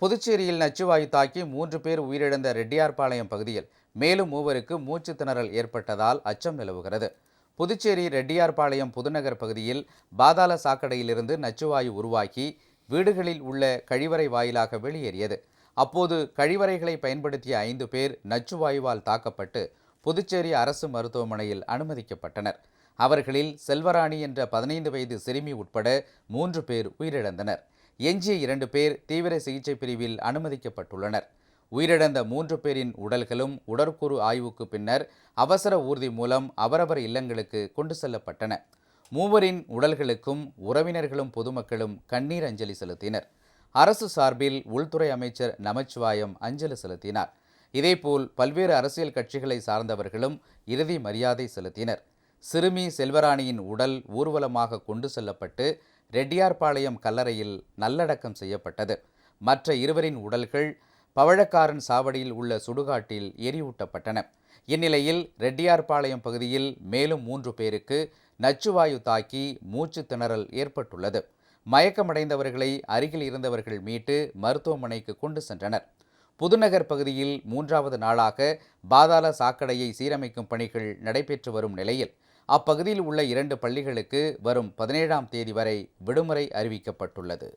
புதுச்சேரியில் நச்சுவாயு தாக்கி மூன்று பேர் உயிரிழந்த ரெட்டியார்பாளையம் பகுதியில் மேலும் மூவருக்கு மூச்சு திணறல் ஏற்பட்டதால் அச்சம் நிலவுகிறது. புதுச்சேரி ரெட்டியார்பாளையம் புதுநகர் பகுதியில் பாதாள சாக்கடையிலிருந்து நச்சுவாயு உருவாக்கி வீடுகளில் உள்ள கழிவறை வாயிலாக வெளியேறியது. அப்போது கழிவறைகளை பயன்படுத்திய ஐந்து பேர் நச்சுவாயுவால் தாக்கப்பட்டு புதுச்சேரி அரசு மருத்துவமனையில் அனுமதிக்கப்பட்டனர். அவர்களில் செல்வராணி என்ற பதினைந்து வயது சிறுமி உட்பட மூன்று பேர் உயிரிழந்தனர். எஞ்சிய இரண்டு பேர் தீவிர சிகிச்சை பிரிவில் அனுமதிக்கப்பட்டுள்ளனர். உயிரிழந்த மூன்று பேரின் உடல்களும் உடற்கூறு ஆய்வுக்கு பின்னர் அவசர ஊர்தி மூலம் அவரவர் இல்லங்களுக்கு கொண்டு செல்லப்பட்டன. மூவரின் உடல்களுக்கும் உறவினர்களும் பொதுமக்களும் கண்ணீர் அஞ்சலி செலுத்தினர். அரசு சார்பில் உள்துறை அமைச்சர் நமச்சிவாயம் அஞ்சலி செலுத்தினார். இதேபோல் பல்வேறு அரசியல் கட்சிகளை சார்ந்தவர்களும் இறுதி மரியாதை செலுத்தினர். சிறுமி செல்வராணியின் உடல் ஊர்வலமாக கொண்டு செல்லப்பட்டு ரெட்டியார்பாளையம் கல்லறையில் நல்லடக்கம் செய்யப்பட்டது. மற்ற இருவரின் உடல்கள் பவழக்காரன் சாவடியில் உள்ள சுடுகாட்டில் எரியூட்டப்பட்டன. இந்நிலையில் ரெட்டியார்பாளையம் பகுதியில் மேலும் மூன்று பேருக்கு நச்சுவாயு தாக்கி மூச்சு திணறல் ஏற்பட்டுள்ளது. மயக்கமடைந்தவர்களை அருகில் இருந்தவர்கள் மீட்டு மருத்துவமனைக்கு கொண்டு சென்றனர். புதுநகர் பகுதியில் மூன்றாவது நாளாக பாதாள சாக்கடையை சீரமைக்கும் பணிகள் நடைபெற்று வரும் நிலையில் அப்பகுதியில் உள்ள இரண்டு பள்ளிகளுக்கு வரும் பதினேழாம் தேதி வரை விடுமுறை அறிவிக்கப்பட்டுள்ளது.